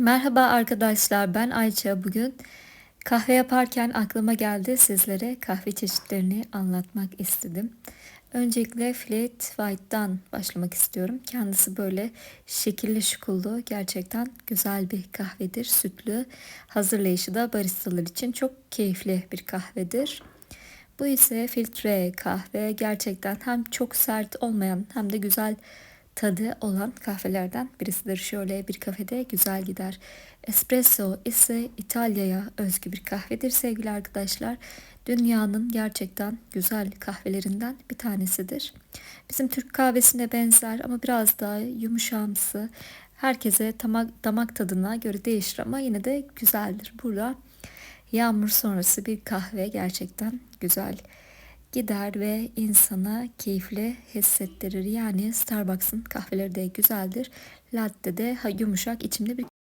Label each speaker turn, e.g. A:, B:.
A: Merhaba arkadaşlar, ben Ayça. Bugün kahve yaparken aklıma geldi sizlere kahve çeşitlerini anlatmak istedim. Öncelikle Flat White'dan başlamak istiyorum. Kendisi böyle şekilli şukullu, gerçekten güzel bir kahvedir. Sütlü, hazırlayışı da baristalar için çok keyifli bir kahvedir. Bu ise filtre kahve. Gerçekten hem çok sert olmayan hem de güzel tadı olan kahvelerden birisidir. Şöyle bir kafede güzel gider. Espresso ise İtalya'ya özgü bir kahvedir sevgili arkadaşlar. Dünyanın gerçekten güzel kahvelerinden bir tanesidir. Bizim Türk kahvesine benzer ama biraz daha yumuşamsı. Herkese damak, damak tadına göre değişir ama yine de güzeldir. Burada yağmur sonrası bir kahve gerçekten güzel gider ve insana keyifli hissettirir. Yani Starbucks'ın kahveleri de güzeldir. Latte de yumuşak içimde bir